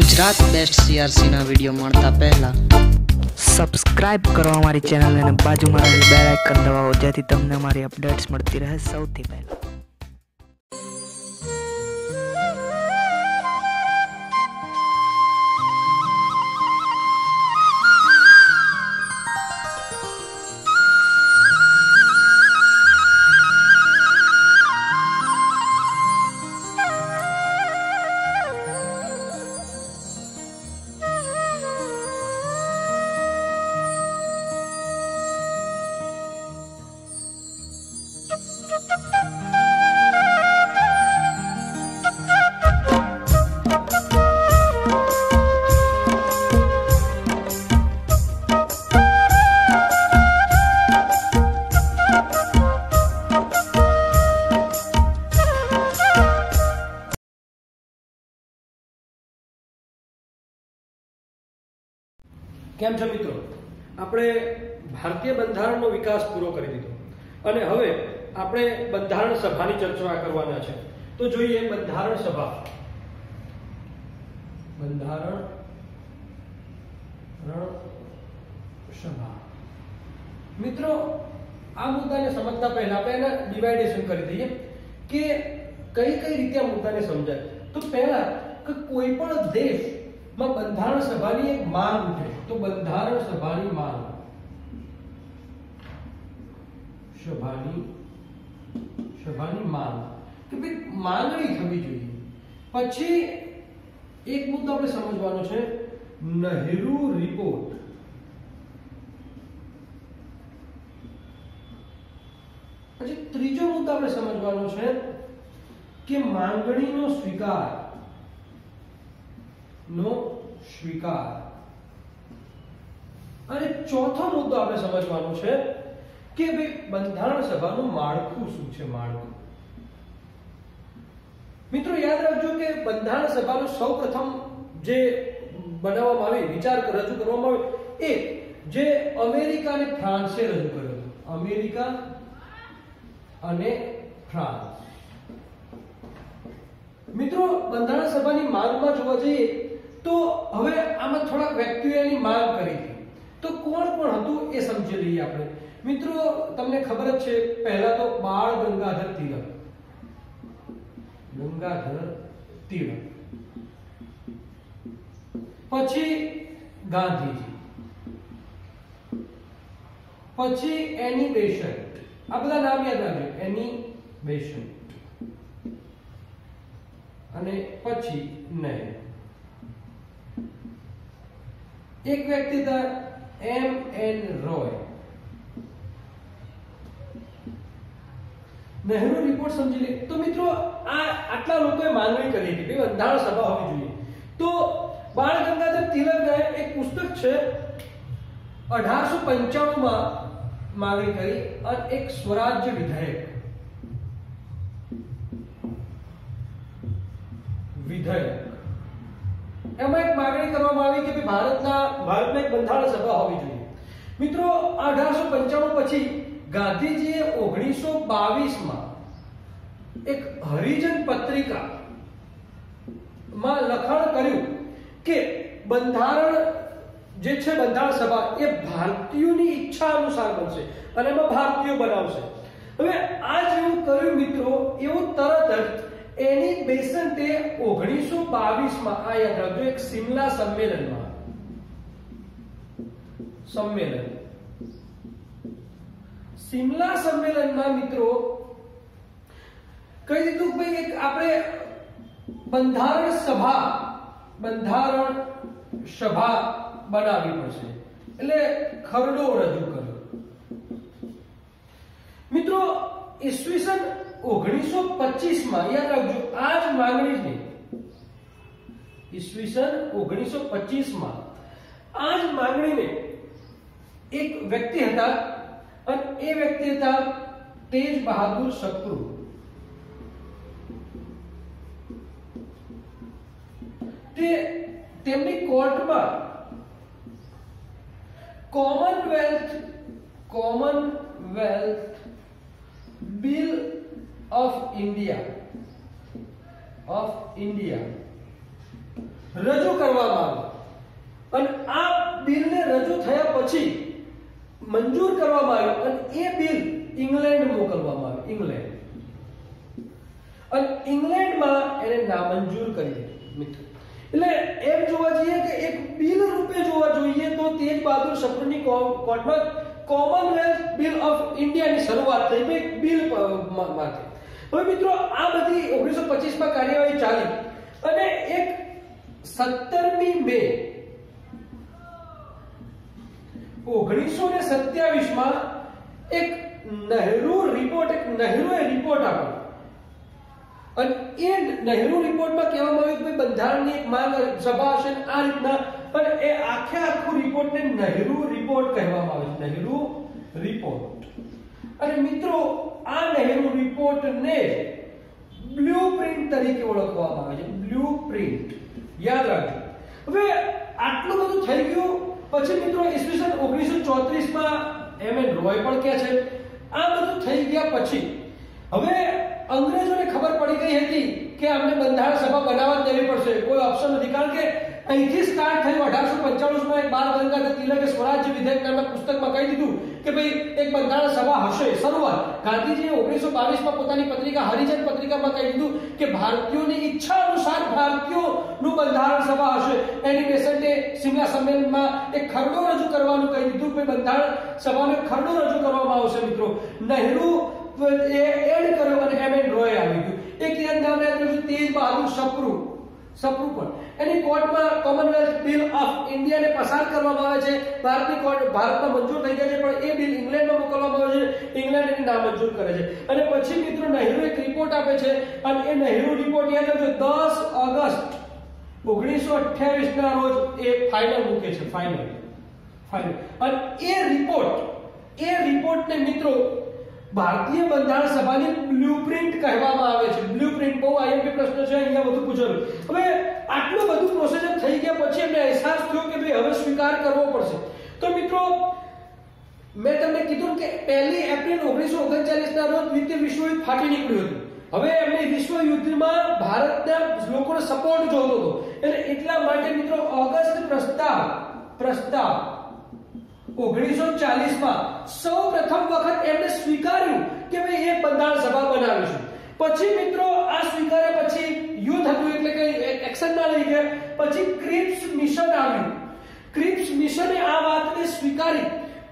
Gujarat best સીઆરસીના video મળતા પહેલા. Subscribe કરો અમારી ચેનલ અને બાજુમાં રહેલી બેલ આઇકન દબાવો, જેથી તમને અમારી અપડેટ્સ મળતી રહે સૌથી પહેલા. કેમ છો મિત્રો? આપણે ભારતીય બંધારણનો વિકાસ પૂરો કરી દીધો. અને હવે આપણે બંધારણ સભાની ચર્ચા કરવાના છે. તો જોઈએ બંધારણ સભા. બંધારણ સભા. મિત્રો, આ મુદ્દાને સમજતા પહેલા આપણે એના ડિવાઇડેશન કરી દઈએ કે કઈ કઈ રીતે આ મુદ્દાને સમજાય. તો પહેલા કે કોઈ પણ દેશમાં બંધારણ સભાની એક માંગ ઉઠે. તો બંધારણ સભાની માંગ સભાની સભાની માંગ કે ભાઈ માંગણી થવી જોઈએ પછી એક મુદ્દો આપણે સમજવાનો છે નહેરુ રિપોર્ટ પછી ત્રીજો મુદ્દો આપણે સમજવાનો છે કે માંગણીનો સ્વીકાર નો સ્વીકાર અને ચોથો મુદ્દો આપણે સમજવાનો છે કે ભાઈ બંધારણ સભાનું માળખું શું છે માળખું? મિત્રો યાદ રાખજો કે બંધારણ સભાનું સૌપ્રથમ જે બનાવવામાં આવી, વિચાર રજૂ કરવામાં આવ્યો એ જે અમેરિકા અને ફ્રાન્સે રજૂ કર્યો હતો. અમેરિકા અને ફ્રાન્સ. મિત્રો, બંધારણ સભાની માંગમાં જોવા જઈએ તો હવે આમાં થોડાક વ્યક્તિઓએ એની માંગ કરી. તો કોણ કોણ હતું એ સમજી લઈએ આપણે. મિત્રો, તમને ખબર જ છે, પહેલા તો બાળ ગંગાધર તિલક. ગંગાધર તિલક. પછી ગાંધીજી. પછી એની બેસન્ટ આ બધા નામ યાદ રાખજો. એની બેસન્ટ અને પછી નહેરુ એક વ્યક્તિ હતા M N Roy Nehru report સમજી લે. તો મિત્રો, આ આટલા લોકોએ માંગણી કરી હતી. ભાઈ, બંધારણ સભા હોવી જોઈએ. તો બાળ ગંગાધર તિલકને એક પુસ્તક છે, અઢારસો પંચાણું માં માંગણી કરી, અને એક સ્વરાજ્ય વિધેયક. વિધેયક. એમાં એક માંગણી કરવામાં આવી કે ભારતના, ભારતમાં એક બંધારણ સભા હોવી જોઈએ. મિત્રો, અઢારસો પંચાણું પછી ગાંધીજીએ ઓગણીસો બાવીસમાં એક હરિજન પત્રિકા માં લખાણ કર્યું કે બંધારણ જે છે બંધારણ સભા એ ભારતીયોની ઈચ્છા અનુસાર બનશે અને એમાં ભારતીયો બનાવશે. હવે આ જેવું કર્યું મિત્રો, એવું તરત જ એની બેસન્ટે ઓગણીસો બાવીસમાં આ યાદ રાખજો એક સિમલા સંમેલનમાં. સંમેલન. સિમલા સંમેલનમાં મિત્રો, કહી દીધું ભાઈ એક આપણે બંધારણ સભા બંધારણ સભા બનાવવી પડશે. એટલે ખરડો રજૂ કર્યો. મિત્રો, ઈસવીસન ઓગણીસો માં યાદ રાખજો, આ જ માંગણી છે. ઈસવીસન ઓગણીસો માં આ જ માંગણીને એક વ્યક્તિ હતા અને એ વ્યક્તિ હતા તેજ બહાદુર શત્રુ. તે તેમની કોર્ટમાં commonwealth commonwealth bill of India of India રજૂ કરવામાં આવ્યો અને આ બિલને રજૂ થયા પછી મંજૂર કરવામાં આવ્યું અને એ બિલ ઇંગ્લેન્ડ મોકલવામાં આવ્યું ઇંગ્લેન્ડ. અને ઇંગ્લેન્ડમાં એને નામંજૂર કરી દીધું મિત્રો. એટલે એમ જોવા જઈએ કે એક બિલ રૂપે જોવા જોઈએ તો તેજ બહાદુર સપ્રુની કોર્ટમાં કોમનવેલ્થ બિલ ઓફ ઇન્ડિયાની શરૂઆત થઈ. બિલ માટે હવે મિત્રો, આ બધી ઓગણીસો પચીસમાં કાર્યવાહી ચાલી. અને એક સત્તરમી મે ઓગણીસો ને સત્યાવીસમાં એક નહેરુ રિપોર્ટ એક નહેરુએ રિપોર્ટ આપ્યો અને એ નહેરુ રિપોર્ટમાં કહેવામાં આવ્યું કે બંધારણની એક માંગ સભા હશે આ રીતના. પણ એ આખે આખું રિપોર્ટને નહેરુ રિપોર્ટ કહેવામાં આવે છે. નહેરુ રિપોર્ટ અને મિત્રો આ નહેરુ રિપોર્ટને બ્લુ પ્રિન્ટ તરીકે ઓળખવામાં આવે છે. બ્લુપ્રિન્ટ યાદ રાખજો. હવે આટલું બધું થઈ ગયું. પછી મિત્રો ઈસવીસન ઓગણીસો ચોત્રીસમાં એમ એન રોય પણ કહે છે. આ બધું થઈ ગયા પછી હવે અંગ્રેજોને ખબર પડી ગઈ હતી કે અમને બંધારણ સભા બનાવવા દેવી પડશે. કોઈ ઓપ્શન નથી. કારણ કે અહીંથી સ્ટાર્ટ થયું અઢારસો પંચાણુંમાં એક બાલ ગંગાધર તિલકે સ્વરાજ્ય વિધેયક નામના પુસ્તકમાં કહી દીધું કે ભાઈ એક બંધારણ સભા હશે, શરૂઆત. ગાંધીજીએ ઓગણીસો બાવીસમાં પોતાની પત્રિકા, હરિજન પત્રિકામાં કહી દીધું કે ભારતીયોની ઈચ્છા અનુસાર ભારતીયોનું બંધારણ સભા હશે. એની બેસન્ટે સિમલા સંમેલનમાં એક ખરડો રજૂ કરવાનું કહી દીધું કે બંધારણ સભાનો ખરડો રજૂ કરવામાં આવશે, મિત્રો. નહેરુ એ એડ કર્યો અને એમ એન રોય આવી ગયું. એક યાદ નામ રાખ્યું તેજ બહાદુર સપ્રુ સપ્રુ પણ. એની કોર્ટમાં કોમનવેલ્થ બિલ ઓફ ઇન્ડિયાને પસાર કરવામાં આવે છે. ભારતની કોર્ટ ભારતમાં મંજૂર થઈ ગયા છે, પણ એ બિલ ઇંગ્લેન્ડમાં મોકલવામાં આવે છે. ઇંગ્લેન્ડ એને નામંજૂર કરે છે. અને પછી મિત્રો નહેરુ એક રિપોર્ટ આપે છે, અને એ નહેરુ રિપોર્ટ યાદ રાખજો દસ ઓગસ્ટ ઓગણીસો અઠ્યાવીસ ના રોજ એ ફાઇનલ મૂકે છે ફાઇનલ ફાઇનલ અને એ રિપોર્ટ એ રિપોર્ટને મિત્રો ભારતીય બંધારણ સભાની બ્લુપ્રિન્ટ કહેવામાં આવે છે. બ્લુપ્રિન્ટ બહુ આઈએમપી પ્રશ્ન છે, અહીંયા બધું પૂછેલું હવે આટલું બધું પ્રોસેસર થઈ ગયા પછી એમને અહેસાસ થયો કે ભાઈ હવે સ્વીકાર કરવો પડશે. તો મિત્રો, મેં તમને કીધું કે પહેલી એપ્રિલ ઓગણીસો ઓગણચાલીસ ના રોજ દ્વિતીય વિશ્વયુદ્ધ ફાટી નીકળ્યું હતું. હવે એમને વિશ્વ યુદ્ધમાં ભારતના લોકોનો સપોર્ટ જોતો હતો. એટલે એટલા માટે મિત્રો ઓગસ્ટ પ્રસ્તાવ પ્રસ્તાવ ઓગણીસો ચાલીસમાં સૌ પ્રથમ વખત એમને સ્વીકાર્યું કે ભાઈ એક બંધારણ સભા બનાવીશું પછી મિત્રો, આ સ્વીકાર્યા પછી યુદ્ધ હતું એટલે કે એક્શન ના લઈ ગયા. પછી ક્રિપ્સ મિશન આવ્યું. ક્રિપ્સ મિશને આ વાતને સ્વીકારી.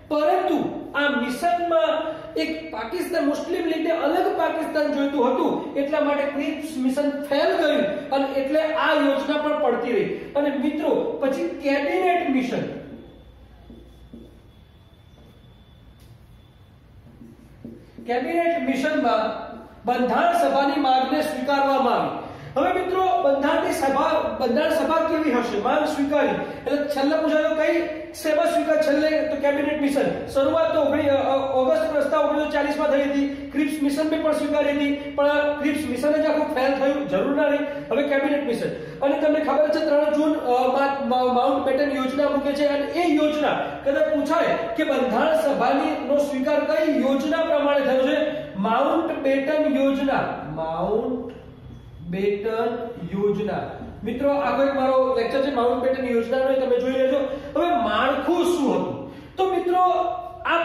પરંતુ આ મિશનમાં એક પાકિસ્તાન, મુસ્લિમ લીગે અલગ પાકિસ્તાન જોઈતું હતું. એટલા માટે ક્રિપ્સ મિશન ફેલ ગયું. અને એટલે આ યોજના પણ પડતી રહી. અને મિત્રો, પછી કેબિનેટ મિશન. કેબિનેટ મિશનમાં બંધારણ સભાની માંગને સ્વીકારવામાં આવી. હવે મિત્રો, બંધારણની સભા, બંધારણ સભા કેવી હશે? માંગ સ્વીકારી. એટલે છેલ્લે પૂછાયો કઈ? સેવા સ્વીકાર? છેલ્લે તો કેબિનેટ મિશન. શરૂઆત તો ઓગસ્ટ પ્રસ્તાવ ઓગણીસો ચાલીસમાં થઈ હતી. ક્રિપ્સ મિશન પણ સ્વીકારી હતી. પણ ક્રિપ્સ મિશન જ આખું ફેલ થયું. જરૂર ના રહી. હવે કેબિનેટ મિશન. અને તમને ખબર છે, ત્રણ જૂન માઉન્ટ બેટન યોજના મૂકે છે. અને એ યોજના કદાચ પૂછાય કે બંધારણ સભાની નો સ્વીકાર કઈ યોજના પ્રમાણે થયો છે? માઉન્ટ બેટન યોજના. માઉન્ટ બેટન યોજના. મિત્રો, આ એક મારો લેક્ચર છે, માઉન્ટ બેટન યોજનાનો તમે જોઈ લેજો. હવે માળખું શું હતું? તો મિત્રો, આ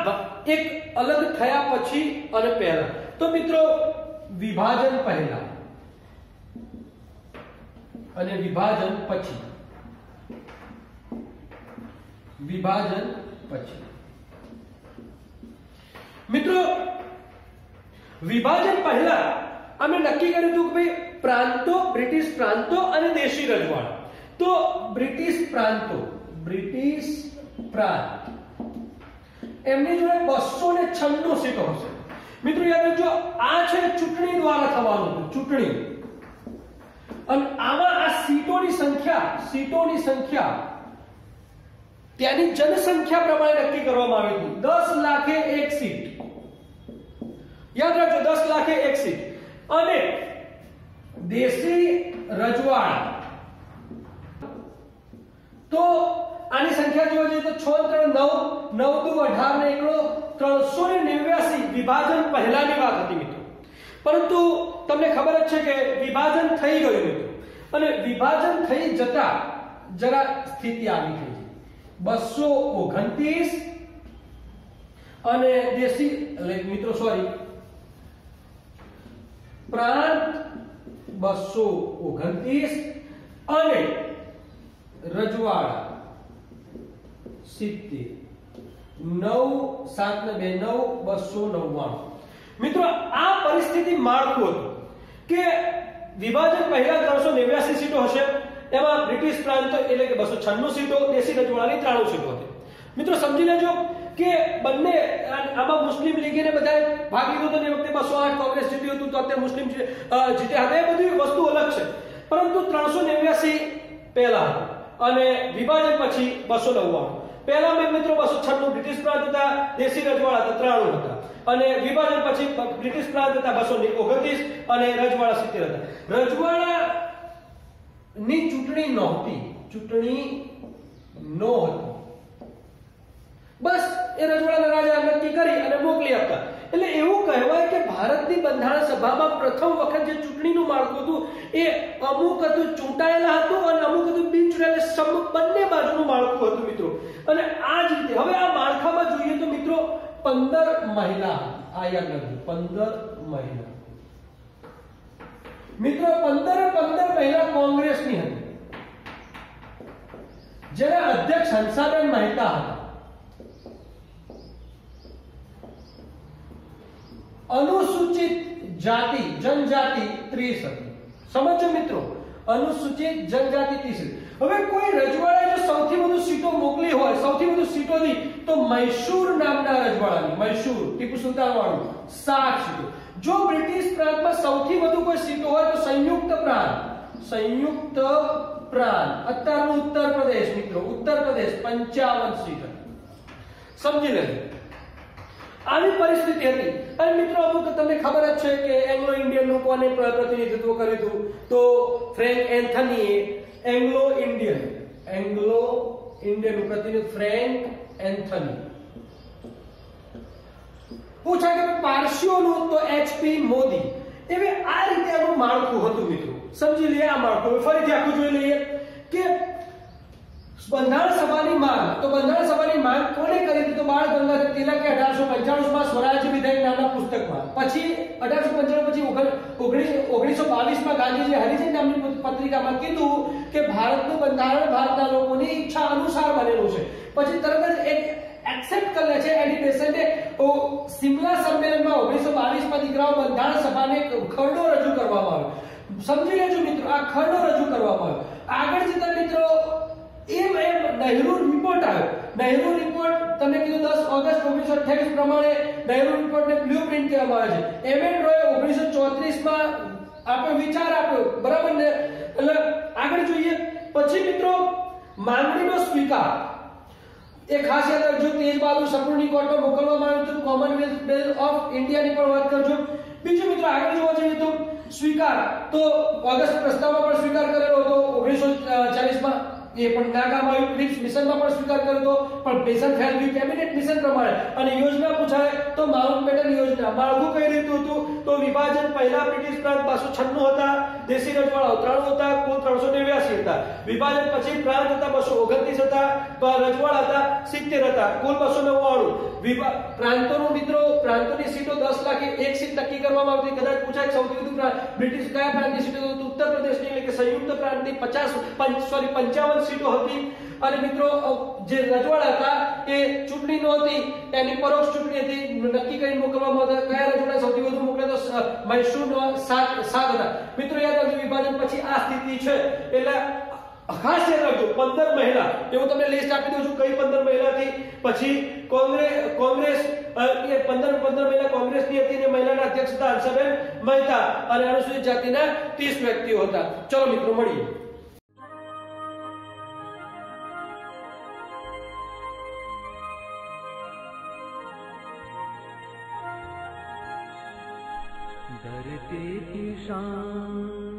એક અલગ થયા પછી અને પહેલા. તો મિત્રો, વિભાજન પહેલા. અને વિભાજન પછી. વિભાજન પછી. મિત્રો, વિભાજન પહેલા. અમે નક્કી કર્યું હતું કે ભાઈ પ્રાંતો, બ્રિટિશ પ્રાંતો અને દેશી રજવાડ. તો બ્રિટિશ પ્રાંતો, બ્રિટિશ પ્રાંત. એમની જોડે બસો ને છન્નું સીટો હશે. મિત્રો યાદ રાખજો, આ છે ચૂંટણી દ્વારા થવાનું, ચૂંટણી. અને આમાં આ સીટોની સંખ્યા સીટોની સંખ્યા, ત્યાંની જનસંખ્યા પ્રમાણે નક્કી કરવામાં આવી હતી. દસ લાખે એક સીટ. યાદ રાખજો, દસ લાખે એક સીટ. અને દેશી રજવાડ. તો આની સંખ્યા જોવા જઈએ તો છ ત્રણ નવ નવ દુ અઢાર ને એકડો ત્રણસો ને નેવ્યાસી વિભાજન પહેલાની વાત હતી મિત્રો. પરંતુ તમને ખબર જ છે કે વિભાજન થઈ ગયું હતું. અને વિભાજન થઈ જતા જરા સ્થિતિ આવી ગઈ બસો ઓગણત્રીસ અને દેશી મિત્રો સોરી પ્રાંત બસો ઓગણત્રીસ અને રજવાડા સિત્તેર. નવ, સાત ને બે, નવ, બસો નવ્વાણું. મિત્રો, આ પરિસ્થિતિ માળખું હતું કે વિભાજન પહેલા ત્રણસો નેવ્યાસી સીટો હશે, એમાં બ્રિટિશ પ્રાંત એટલે કે બસો છન્નું સીટો, દેશી રજવાડાની ત્રાણું સીટો હતી. મિત્રો, સમજી લેજો કે બંને, આમાં મુસ્લિમ લીગીને બધા ભાગ લીધો હતો એ વખતે બસો આઠ કોંગ્રેસ જીત્યું હતું, તો અત્યારે મુસ્લિમ જીત્યા હતા એ બધી વસ્તુ અલગ છે. પરંતુ ત્રણસો નેવ્યાસી પહેલા અને વિભાજન પછી બસો નવ્વાણું. પહેલા મેં મિત્રો બસો છન્નું બ્રિટિશ પ્રાંત હતા, દેશી રજવાડા હતા, ત્રાણું હતા. અને વિભાજન પછી બ્રિટિશ પ્રાંત હતા, બસો ઓગણત્રીસ અને રજવાડા સિત્તેર હતા. રજવાડા ની ચૂંટણી નહોતી. ચૂંટણી નહોતી બસ એ રજવાડાના રાજા નક્કી કરી અને મોકલી આપતા એટલે એવું કહેવાય કે ભારતની બંધારણ સભામાં પ્રથમ વખત જે ચૂંટણીનું માળખું હતું, એ અમુક હતું ચૂંટાયેલા હતું અને અમુક હતું બિન ચૂંટાયેલા બંને બાજુનું માળખું હતું મિત્રો. અને આ જ રીતે, હવે આ માળખામાં જોઈએ તો મિત્રો, પંદર મહિલા આ યાદ પંદર મહિલા. મિત્રો, પંદર પંદર મહિલા કોંગ્રેસની હતી. જેના અધ્યક્ષ હંસાબેન મહેતા હતા અનુસૂચિત જાતિ, જનજાતિ 30 હતી. સમજો મિત્રો? અનુસૂચિત જનજાતિ ત્રીસ હવે કોઈ રજવાડાએ જો સૌથી વધુ સીટો મોકલી હોય, સૌથી વધુ સીટો દી તો મૈસૂર નામના રજવાડાની, મૈસૂર, ટીપુ સુલતાન વાળું સાત સીટો. જો બ્રિટિશ પ્રાંતમાં સૌથી વધુ કોઈ સીટો હોય, તો સંયુક્ત પ્રાંત. સંયુક્ત પ્રાંત. અત્યારનું ઉત્તર પ્રદેશ, મિત્રો. ઉત્તર પ્રદેશ 55 સીટ સમજી લેજો. આવી પરિસ્થિતિ હતી. અને મિત્રો, અમુક તમને ખબર જ છે કે એંગ્લો ઇન્ડિયનનું કોને પ્રતિનિધિત્વ કર્યું હતું. તો ફ્રેન્ક એન્થનીએ એંગ્લો ઇન્ડિયન એંગ્લો ઇન્ડિયનનું પ્રતિનિધિત્વ ફ્રેન્ક એન્થની. પૂછાય કે પારસીઓનું તો એચપી મોદી. એવી આ રીતે આનું માળખું હતું, મિત્રો. સમજી લઈએ આ માળખું. ફરીથી આખું જોઈ લઈએ. બંધારણ સભાની માંગ. તો બંધારણ સભાની માંગ કોને કરી હતી? તો બાળ ગંગાધર તિલકે અઢારસો પંચાણું માં સ્વરાજ વિધેયક નામના પુસ્તકમાં. પછી અઢારસો પંચાણું પછી ઓગણીસો બાવીસમાં ગાંધીજી હરિજન નામની પત્રિકામાં કીધું કે ભારતનું બંધારણ ભારતના લોકોની ઈચ્છા અનુસાર બનેલું છે. પછી તરત જ એક એક્સેપ્ટ કરે છે એની બેસેન્ટે સિમલા સંમેલનમાં ઓગણીસો બાવીસમાં દીકરાઓ બંધારણ સભાને ખરડો રજૂ કરવામાં આવ્યો. સમજી લેજો મિત્રો, આ ખરડો રજૂ કરવામાં આવ્યો. આગળ જતા મિત્રો નહેરુ રિપોર્ટ આવ્યો. નહેરુ રિપોર્ટ તમે કીધું દસ ઓગસ્ટ ઓગણીસો અઠ્યાવીસ પ્રમાણે નહેરુ રિપોર્ટને બ્લુપ્રિન્ટ કહેવામાં આવે છે. એમ એન રોય ઓગણીસો ચોત્રીસમાં આપણો વિચાર આપ્યો. બરાબર ને? એટલે આગળ જોઈએ. પછી મિત્રો, માંગણીનો સ્વીકાર. એ ખાસ યાદ રાખજો તેજ બહાદુર સપ્રુની કોર્ટમાં મોકલવામાં આવ્યું હતું. કોમનવેલ્થ ઓફ ઇન્ડિયાની પણ વાત કરજો. બીજું મિત્રો, આગળ જોવા જઈએ તો સ્વીકાર. તો ઓગસ્ટ પ્રસ્તાવમાં પણ સ્વીકાર કરેલો હતો ઓગણીસો ચાલીસમાં. એ પણ નાકામ આવ્યું ક્રિપ્સ મિશનમાં પણ સ્વીકાર કર્યો પણ પેશન ફેલ ગયું કેબિનેટ મિશન પ્રમાણે અને યોજના પૂછાય તો માઉન્ટ પેટન યોજના. માળખું કઈ રીતનું હતું? તો વિભાજન પહેલા બ્રિટિશ પ્રાંત બારસો છન્નું હતા. દેશી રજવાડાઓ ત્રણ હતા, કુલ ત્રણસો નેવ્યાસી હતા. વિભાજન પછી પ્રાંત હતા, બસો ઓગણત્રીસ હતા. રજવાડા હતા, સિત્તેર હતા. કુલ બસો નવ્વાણું. પ્રાંતોનું મિત્રો, પ્રાંતોની સીટો દસ લાખ એક સીટ નક્કી કરવામાં આવતી. કદાચ પૂછાય સૌથી વધુ બ્રિટિશ કયા પ્રાંતની સીટો ઉત્તર પ્રદેશની એટલે કે સંયુક્ત પ્રાંતની પચાસ સોરી પંચાવન સીટો હતી. અને મિત્રો જે રજવાડા હતા, એ ચૂંટણી નહોતી, એની પરોક્ષ ચૂંટણી હતી. નક્કી કરી મોકલવામાં આવતા કયા રજવાડા સૌથી વધુ મોકલે તો મૈસૂર સાત સાત હતા મિત્રો, યાદ રાખજો, વિભાજન પછી આ સ્થિતિ છે. એટલે ખાસ યાદ રાખજો, પંદર મહિલા. એવું તમને લિસ્ટ આપી દઉં છું, કઈ પંદર મહિલા હતી પછી કોંગ્રેસ કોંગ્રેસ પંદર પંદર મહિલા કોંગ્રેસની હતી ને મહિલાના અધ્યક્ષ હતા હંસાબેન મહેતા અને અનુસૂચિત જાતિના ત્રીસ વ્યક્તિઓ હતા ચલો મિત્રો મળીએ धरती की शान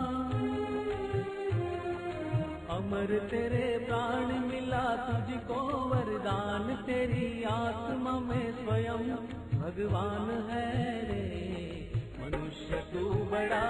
अमर तेरे प्राण मिला तुझको वरदान तेरी आत्मा में स्वयं भगवान है रे मनुष्य तू बड़ा महान है